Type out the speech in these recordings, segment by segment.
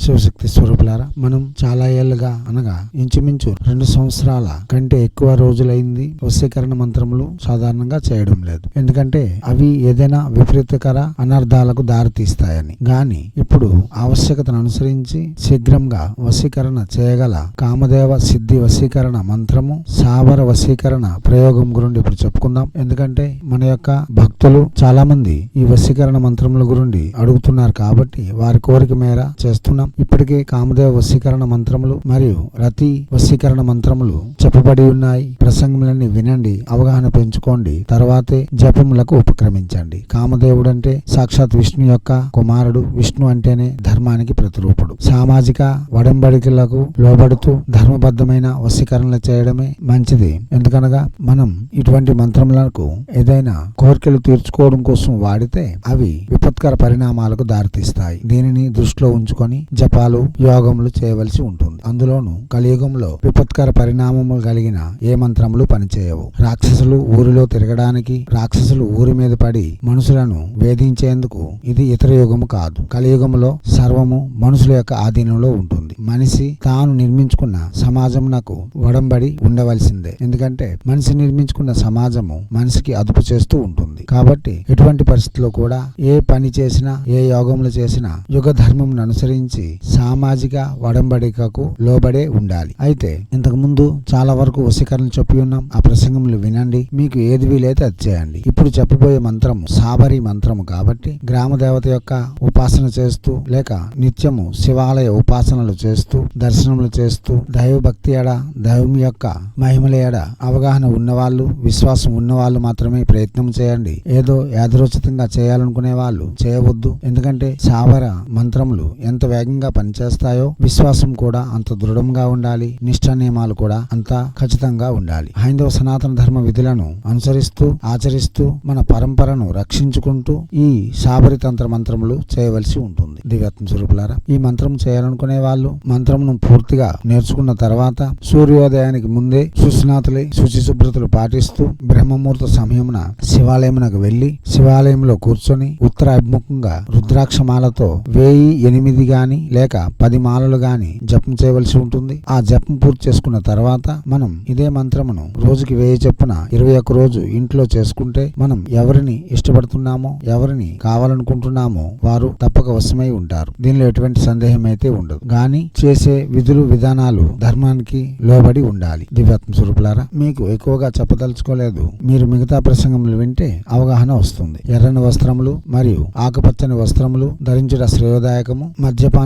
శివశక్తి స్వరూపులారా మనం చాలా ఏళ్ళుగా అనగా ఇంచుమించు రెండు సంవత్సరాల కంటే ఎక్కువ రోజులైంది వశీకరణ మంత్రములు సాధారణంగా చేయడం లేదు. ఎందుకంటే అవి ఏదైనా విపరీతకర అనర్థాలకు దారితీస్తాయని. గాని ఇప్పుడు ఆవశ్యకతను అనుసరించి శీఘ్రంగా వశీకరణ చేయగల కామదేవ సిద్ధి వశీకరణ మంత్రము సావర వశీకరణ ప్రయోగం గురించి ఇప్పుడు చెప్పుకుందాం. ఎందుకంటే మన యొక్క భక్తులు చాలా మంది ఈ వశీకరణ మంత్రముల గురించి అడుగుతున్నారు కాబట్టి వారి కోరిక మేర చేస్తున్నాం. ఇప్పటికే కామదేవ వశీకరణ మంత్రములు మరియు రతి వశీకరణ మంత్రములు చెప్పబడి ఉన్నాయి. ప్రసంగములన్నీ వినండి అవగాహన పెంచుకోండి తర్వాతే జపములకు ఉపక్రమించండి. కామదేవుడు అంటే సాక్షాత్ విష్ణు యొక్క కుమారుడు. విష్ణు అంటేనే ధర్మానికి ప్రతిరూపుడు. సామాజిక వడంబడికలకు లోబడుతూ ధర్మబద్ధమైన వశీకరణలు చేయడమే మంచిది. ఎందుకనగా మనం ఇటువంటి మంత్రములకు ఏదైనా కోరికలు తీర్చుకోవడం కోసం వాడితే అవి విపత్కర పరిణామాలకు దారితీస్తాయి. దీనిని దృష్టిలో ఉంచుకొని జపాలు యోగములు చేయవలసి ఉంటుంది. అందులోను కలియుగంలో విపత్కర పరిణామములు కలిగిన ఏ మంత్రములు పనిచేయవు. రాక్షసులు ఊరిలో తిరగడానికి రాక్షసులు ఊరి మీద పడి మనుషులను వేధించేందుకు ఇది ఇతర యుగము కాదు. కలియుగములో సర్వము మనుషుల యొక్క ఆధీనంలో ఉంటుంది. మనిషి తాను నిర్మించుకున్న సమాజం నాకు వడంబడి ఉండవలసిందే. ఎందుకంటే మనిషి నిర్మించుకున్న సమాజము మనిషికి అదుపు చేస్తూ ఉంటుంది. కాబట్టి ఎటువంటి పరిస్థితిలో కూడా ఏ పని చేసినా ఏ యోగములు చేసినా యుగ ధర్మమును అనుసరించి సామాజిక వడంబడికకు లోబడే ఉండాలి. అయితే ఇంతకు ముందు చాలా వరకు వశీకరణ చెప్పి ఉన్నాం. ఆ ప్రసంగములు వినండి. మీకు ఏది వీలైతే అది చేయండి. ఇప్పుడు చెప్పబోయే మంత్రము సాబరి మంత్రము కాబట్టి గ్రామ దేవత యొక్క ఉపాసన చేస్తూ లేక నిత్యము శివాలయ ఉపాసనలు చేస్తూ దర్శనములు చేస్తూ దైవ భక్తి ఎడ దైవం యొక్క మహిమల ఎడ అవగాహన ఉన్నవాళ్ళు విశ్వాసం ఉన్నవాళ్ళు మాత్రమే ప్రయత్నం చేయండి. ఏదో యాదరోచితంగా చేయాలనుకునే వాళ్ళు చేయవద్దు. ఎందుకంటే సావర మంత్రములు ఎంత వేగంగా పనిచేస్తాయో విశ్వాసం కూడా అంత దృఢంగా ఉండాలి. నిష్ఠ నియమాలు కూడా అంత ఖచ్చితంగా ఉండాలి. హైందవ సనాతన ధర్మ విధులను అనుసరిస్తూ ఆచరిస్తూ మన పరంపరను రక్షించుకుంటూ ఈ శాబరి తంత్ర మంత్రములు చేయవలసి ఉంటుంది. దివ్యాత్మ స్వరూపులారా ఈ మంత్రం చేయాలనుకునే వాళ్ళు మంత్రమును పూర్తిగా నేర్చుకున్న తర్వాత సూర్యోదయానికి ముందే సుస్నాతులై శుచి శుభ్రతలు పాటిస్తూ బ్రహ్మముహూర్త సమయమున శివాలయమునకు వెళ్ళి శివాలయంలో కూర్చొని ఉత్తరాభిముఖంగా రుద్రాక్షమాలతో వేయి ఎనిమిది గాని లేక పది మాలలు గాని జపం చేయవలసి ఉంటుంది. ఆ జపం పూర్తి చేసుకున్న తర్వాత మనం ఇదే మంత్రమును రోజుకి వేయ చొప్పున ఇరవై ఒక్క రోజు ఇంట్లో చేసుకుంటే మనం ఎవరిని ఇష్టపడుతున్నామో ఎవరిని కావాలనుకుంటున్నామో వారు తప్పక వశమై ఉంటారు. దీనిలో ఎటువంటి సందేహం అయితే ఉండదు. గాని చేసే విధులు విధానాలు ధర్మానికి లోబడి ఉండాలి. దివ్యాత్మ స్వరూపులారా మీకు ఎక్కువగా చెప్పదలుచుకోలేదు. మీరు మిగతా ప్రసంగములు వింటే అవగాహన వస్తుంది. ఎర్రని వస్త్రములు మరియు ఆకుపచ్చని వస్త్రములు ధరించడం శ్రేయోదాయకము.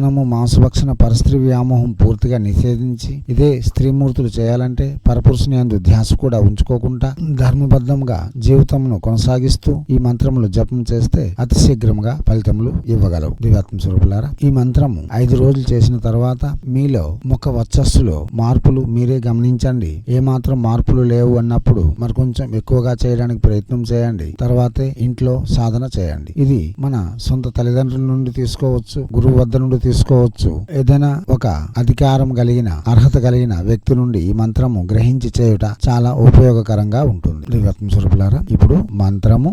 మద్యపానము మాంసభక్షణ పరస్త్రీ వ్యామోహం పూర్తిగా నిషేధించి ఇదే స్త్రీమూర్తులు చేయాలంటే పరపురుషుని అందు ధ్యాస కూడా ఉంచుకోకుండా ధర్మబద్ధంగా జీవితమును కొనసాగిస్తూ ఈ మంత్రములు జపం చేస్తే అతి శీఘ్రంగా ఫలితములు ఇవ్వగలవు. దివ్యాత్మ స్వరూపులారా ఈ మంత్రము ఐదు రోజులు చేసిన తర్వాత మీలో ముఖ వచ్చస్సులో మార్పులు మీరే గమనించండి. ఏ మాత్రం మార్పులు లేవు అన్నప్పుడు మరి కొంచెం ఎక్కువగా చేయడానికి ప్రయత్నం చేయండి. తర్వాతే ఇంట్లో సాధన చేయండి. ఇది మన సొంత తల్లిదండ్రుల నుండి తీసుకోవచ్చు గురువు వద్ద నుండి తీసుకోవచ్చు. ఏదైనా ఒక అధికారం కలిగిన అర్హత కలిగిన వ్యక్తి నుండి ఈ మంత్రము గ్రహించి చేయుట చాలా ఉపయోగకరంగా ఉంటుంది. దివ్యాత్మ స్వరూపులారా ఇప్పుడు మంత్రము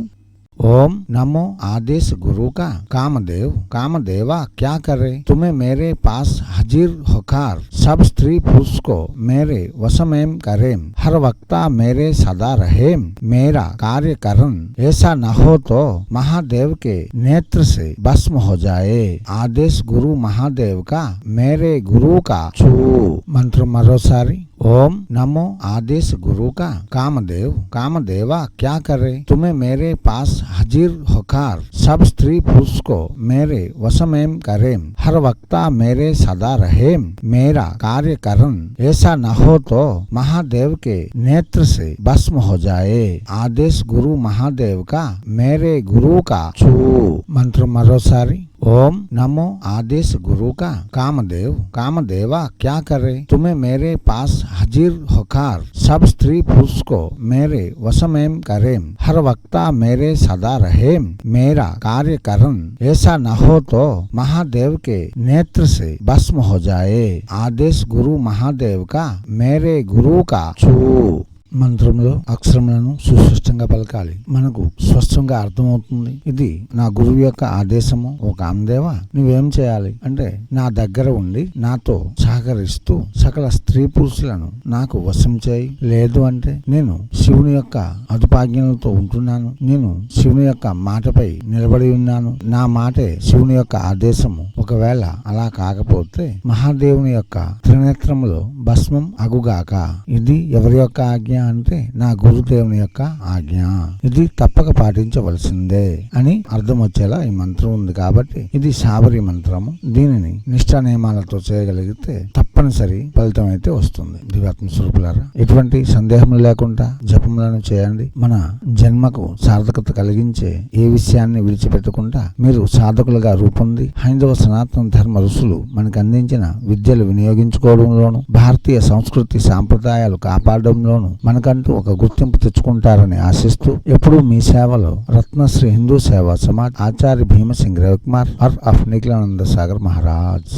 ओम नमो आदेश गुरु का कामदेव, कामदेवा, क्या करे? तुम्हें मेरे पास हाजिर होकर। सब स्त्री पुरुष को मेरे वसमें करेम हर वक्ता मेरे सदा रहेम मेरा कार्य करन ऐसा न हो तो महादेव के नेत्र से भस्म हो जाए। आदेश गुरु महादेव का, मेरे गुरु का। छू। मंत्र मरोसारी ओम नमो आदेश गुरु का कामदेव, कामदेवा, क्या करे? तुम्हें मेरे पास हाजिर होकर सब स्त्री पुरुष को मेरे वसमें करेम हर वक्ता मेरे सदा रहेम मेरा कार्य करन ऐसा न हो तो महादेव के नेत्र से भस्म हो जाए। आदेश गुरु महादेव का, मेरे गुरु का। छू। मंत्र मरोसारी। ओम। नमो आदेश गुरु का कामदेव। कामदेवा, क्या करे? तुम्हें मेरे पास हाजिर होकर। सब स्त्री पुरुष को मेरे वसमें करेम हर वक्ता मेरे सदा रहेम मेरा कार्य करन ऐसा न हो तो महादेव के नेत्र से भस्म हो जाए। आदेश गुरु महादेव का, मेरे गुरु का छू। మంత్రంలో అక్షరములను సుస్పష్టంగా పలకాలి. మనకు స్పష్టంగా అర్థమవుతుంది. ఇది నా గురువు యొక్క ఆదేశము. ఓ కామదేవ నువ్వేం చేయాలి? అంటే నా దగ్గర ఉండి నాతో సహకరిస్తూ సకల స్త్రీ పురుషులను నాకు వశం చేయి. లేదు అంటే నేను శివుని యొక్క అదుపాజ్ఞలతో ఉంటున్నాను. నేను శివుని యొక్క మాటపై నిలబడి ఉన్నాను. నా మాటే శివుని యొక్క ఆదేశము. ఒకవేళ అలా కాకపోతే మహాదేవుని యొక్క త్రినేత్రములో భస్మం అగుగాక. ఇది ఎవరి యొక్క ఆజ్ఞ అంటే నా గురుదేవుని యొక్క ఆజ్ఞ. ఇది తప్పక పాటించవలసిందే అని అర్థం వచ్చేలా ఈ మంత్రం ఉంది కాబట్టి ఇది శాబరి మంత్రము. దీనిని నిష్ఠా నియమాలతో చేయగలిగితే తప్పనిసరి ఫలితం అయితే వస్తుంది. దివ్యాత్మ స్వరూపులారా ఎటువంటి సందేహం లేకుండా జపములను చేయండి. మన జన్మకు సార్థకత కలిగించే ఏ విషయాన్ని విడిచిపెట్టకుండా మీరు సాధకులుగా రూపొంది హైందవ సనాతన ధర్మ ఋషులు మనకు అందించిన విద్యలు వినియోగించుకోవడంలోను భారతీయ సంస్కృతి సాంప్రదాయాలు కాపాడడంలోను మనకంటూ ఒక గుర్తింపు తెచ్చుకుంటారని ఆశిస్తూ ఎప్పుడూ మీ సేవలో రత్నశ్రీ హిందూ సేవా సమాజ్ ఆచార్య భీమసింగ్ రవికుమార్ ఆర్ ఆఫ్ నిఖిలానంద సాగర్ మహారాజ్.